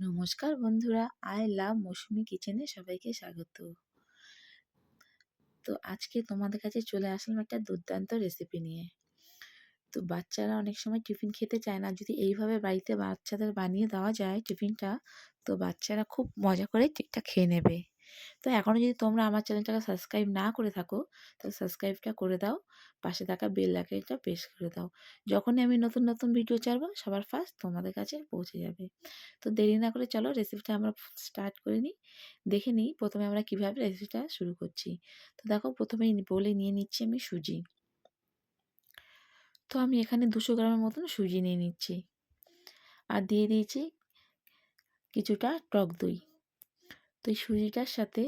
নমস্কার বন্ধুরা, I love মৌসুমি কিচেনে সবাইকে স্বাগত। তো আজকে তোমাদের কাছে চলে আসলাম একটা দুর্দান্ত রেসিপি নিয়ে। তো বাচ্চারা অনেক সময় টিফিন খেতে চায় না, যদি এইভাবে বাড়িতে বাচ্চাদের বানিয়ে দেওয়া যায় টিফিনটা, তো বাচ্চারা খুব মজা করে ঠিকঠাক খেয়ে নেবে। তো এখনও যদি তোমরা আমার চ্যানেলটাকে সাবস্ক্রাইব না করে থাকো, তাহলে সাবস্ক্রাইবটা করে দাও, পাশে থাকা বেল আইকনটা প্রেস করে দাও। যখনই আমি নতুন নতুন ভিডিও ছাড়বো, সবার ফার্স্ট তোমাদের কাছে পৌঁছে যাবে। তো দেরি না করে চলো রেসিপিটা আমরা স্টার্ট করে নিই, দেখে নিই প্রথমে আমরা কীভাবে রেসিপিটা শুরু করছি। তো দেখো প্রথমেই বলে নিয়ে নিচ্ছি আমি সুজি। তো আমি এখানে দুশো গ্রামের মতন সুজি নিয়ে নিচ্ছি। আর দিয়ে দিয়েছি কিছুটা টক দই। তো এই সুজিটার সাথে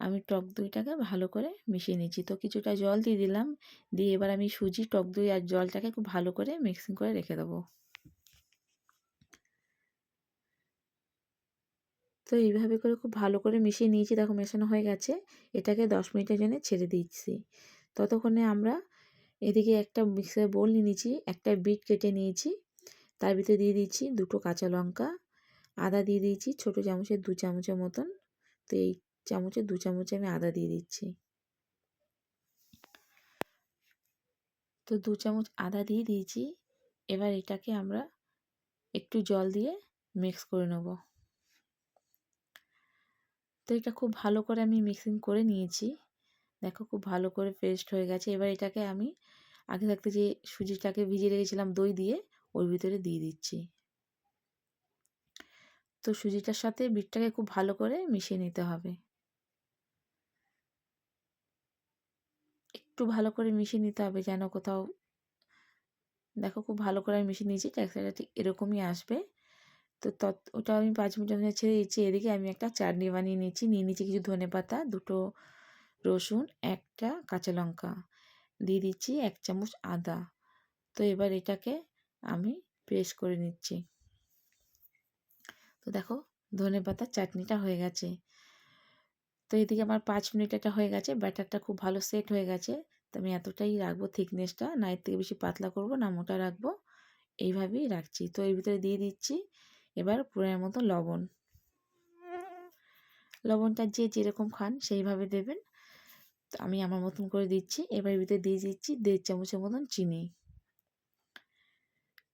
আমি টক দইটাকে ভালো করে মিশিয়ে নিচ্ছি। তো কিছুটা জল দিয়ে দিলাম। দিয়ে এবার আমি সুজি, টক দই আর জলটাকে খুব ভালো করে মিক্সিং করে রেখে দেবো। তো এইভাবে করে খুব ভালো করে মিশিয়ে নিয়েছি। দেখো মেশানো হয়ে গেছে। এটাকে দশ মিনিটের জন্য ছেড়ে দিচ্ছি। ততক্ষণে আমরা এদিকে একটা মিক্সার বোল নিয়ে নিয়েছি, একটা বিট কেটে নিয়েছি। তার ভিতরে দিয়ে দিচ্ছি দুটো কাঁচা লঙ্কা আদা দিয়ে দিয়েছি, ছোটো চামচের দু চামচের মতন। তো এই চামচের দু চামচ আমি আদা দিয়ে দিচ্ছি। তো দু চামচ আদা দিয়ে দিয়েছি। এবার এটাকে আমরা একটু জল দিয়ে মিক্স করে নেব। তো এটা খুব ভালো করে আমি মিক্সিং করে নিয়েছি। দেখো খুব ভালো করে পেস্ট হয়ে গেছে। এবার এটাকে আমি আগে থাকতে যে সুজিটাকে ভিজিয়ে রেখেছিলাম দই দিয়ে, ওর ভিতরে দিয়ে দিচ্ছি। তো সুজিটার সাথে বিটটাকে খুব ভালো করে মিশিয়ে নিতে হবে। একটু ভালো করে মিশিয়ে নিতে হবে যেন কোথাও, দেখো খুব ভালো করে আমি মিশিয়ে নিয়েছি টেক্সচারটা ঠিক এরকমই আসবে। তো তত ওটা আমি পাঁচ মিনিট জন্য ছেড়ে দিচ্ছি, এদিকে আমি একটা চাটনি বানিয়ে নিচ্ছি, নিয়ে নিচ্ছি কিছু ধনে পাতা, দুটো রসুন, একটা কাঁচা লঙ্কা, দিয়ে দিচ্ছি এক চামচ আদা। তো এবার এটাকে আমি পেস্ট করে নিচ্ছি। তো দেখো ধনে পাতার চাটনিটা হয়ে গেছে। তো এদিকে আমার পাঁচ মিনিট এটা হয়ে গেছে, ব্যাটারটা খুব ভালো সেট হয়ে গেছে। তো আমি এতটাই রাখব থিকনেসটা, না এর থেকে বেশি পাতলা করব না মোটা রাখব, এইভাবেই রাখছি। তো এর ভিতরে দিয়ে দিচ্ছি এবার পুরের মতো লবণ। লবণটা যে যেরকম খান সেইভাবে দেবেন। তো আমি আমার মতন করে দিচ্ছি, এবার ভিতরে দিয়ে দিচ্ছি দেড় চামচের মতন চিনি।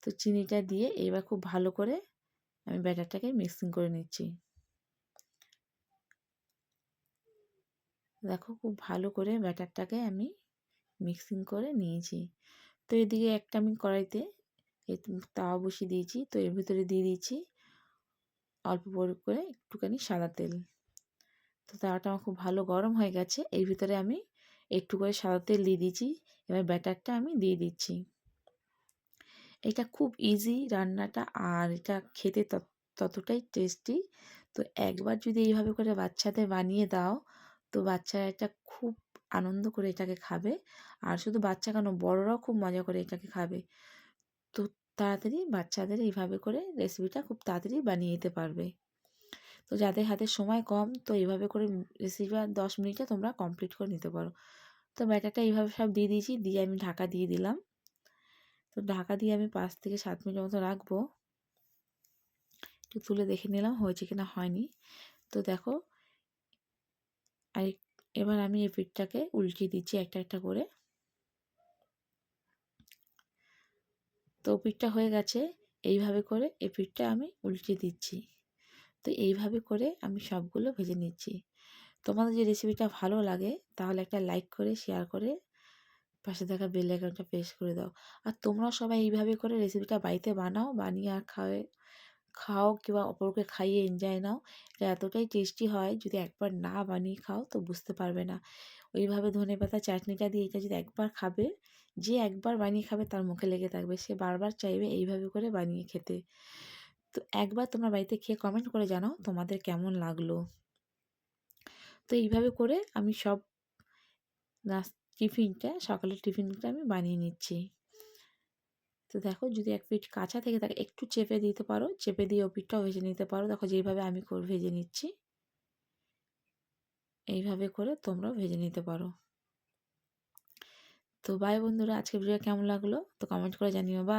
তো চিনিটা দিয়ে এবার খুব ভালো করে আমি ব্যাটারটাকে মিক্সিং করে নিচ্ছি। দেখো খুব ভালো করে ব্যাটারটাকে আমি মিক্সিং করে নিয়েছি। তো এদিকে একটা আমি কড়াইতে তাওয়া বসিয়ে দিয়েছি। তো এর ভিতরে দিয়ে দিয়েছি অল্প করে একটুখানি সাদা তেল। তো তাওয়াটা আমার খুব ভালো গরম হয়ে গেছে। এর ভিতরে আমি একটু করে সাদা তেল দিয়ে দিয়েছি। এবার ব্যাটারটা আমি দিয়ে দিচ্ছি। এটা খুব ইজি রান্নাটা আর এটা খেতে ততটাই টেস্টি তো একবার যদি এইভাবে করে বাচ্চাদের বানিয়ে দাও, তো বাচ্চারা এটা খুব আনন্দ করে এটাকে খাবে। আর শুধু বাচ্চা কেন, বড়রাও খুব মজা করে এটাকে খাবে। তো তাড়াতাড়ি বাচ্চাদের এইভাবে করে রেসিপিটা খুব তাড়াতাড়ি বানিয়ে নিতে পারবে। তো যাদের হাতে সময় কম, তো এইভাবে করে রেসিপিটা দশ মিনিটে তোমরা কমপ্লিট করে নিতে পারো। তো ব্যাটারটা এইভাবে সব দিয়ে দিয়েছি, দিয়ে আমি ঢাকা দিয়ে দিলাম। তো ঢাকা দিয়ে আমি পাঁচ থেকে সাত মিনিট মতো রাখব। একটু তুলে দেখে নিলাম হয়েছে কিনা হয়নি। তো দেখো আর এবার আমি এই পিঠটাকে উল্টিয়ে দিচ্ছি একটা একটা করে। তো পিঠটা হয়ে গেছে, এইভাবে করে এই পিঠটা আমি উল্টিয়ে দিচ্ছি। তো এইভাবে করে আমি সবগুলো ভেজে নিচ্ছি। তোমাদের যে রেসিপিটা ভালো লাগে, তাহলে একটা লাইক করে, শেয়ার করে পাশে থাকা বেল আইকনটা প্রেস করে দাও। আর তোমরাও সবাই এইভাবে করে রেসিপিটা বাড়িতে বানাও, বানিয়ে আর খাওয়ায় খাও কিংবা অপরকে খাইয়ে এনজয় নাও। এটা এতটাই টেস্টি হয়, যদি একবার না বানিয়ে খাও তো বুঝতে পারবে না। ওইভাবে ধনে পাতা, চাটনিটা দিয়ে এটা যদি একবার খাবে, যে একবার বানিয়ে খাবে তার মুখে লেগে থাকবে। সে বারবার চাইবে এইভাবে করে বানিয়ে খেতে। তো একবার তোমরা বাড়িতে খেয়ে কমেন্ট করে জানাও তোমাদের কেমন লাগল। তো এইভাবে করে আমি সব নাস টিফিনটা, সকালের টিফিনটা আমি বানিয়ে নিচ্ছি। তো দেখো, যদি এক পিঠ কাঁচা থেকে থাকে একটু চেপে দিতে পারো। চেপে দিয়ে ও পিঠটাও ভেজে নিতে পারো। দেখো, যেইভাবে আমি করে, ভেজে নিচ্ছি, এইভাবে করে তোমরাও ভেজে নিতে পারো। তো বাই বন্ধুরা আজকে ভিডিও কেমন লাগল? তো কমেন্ট করে জানিও। বা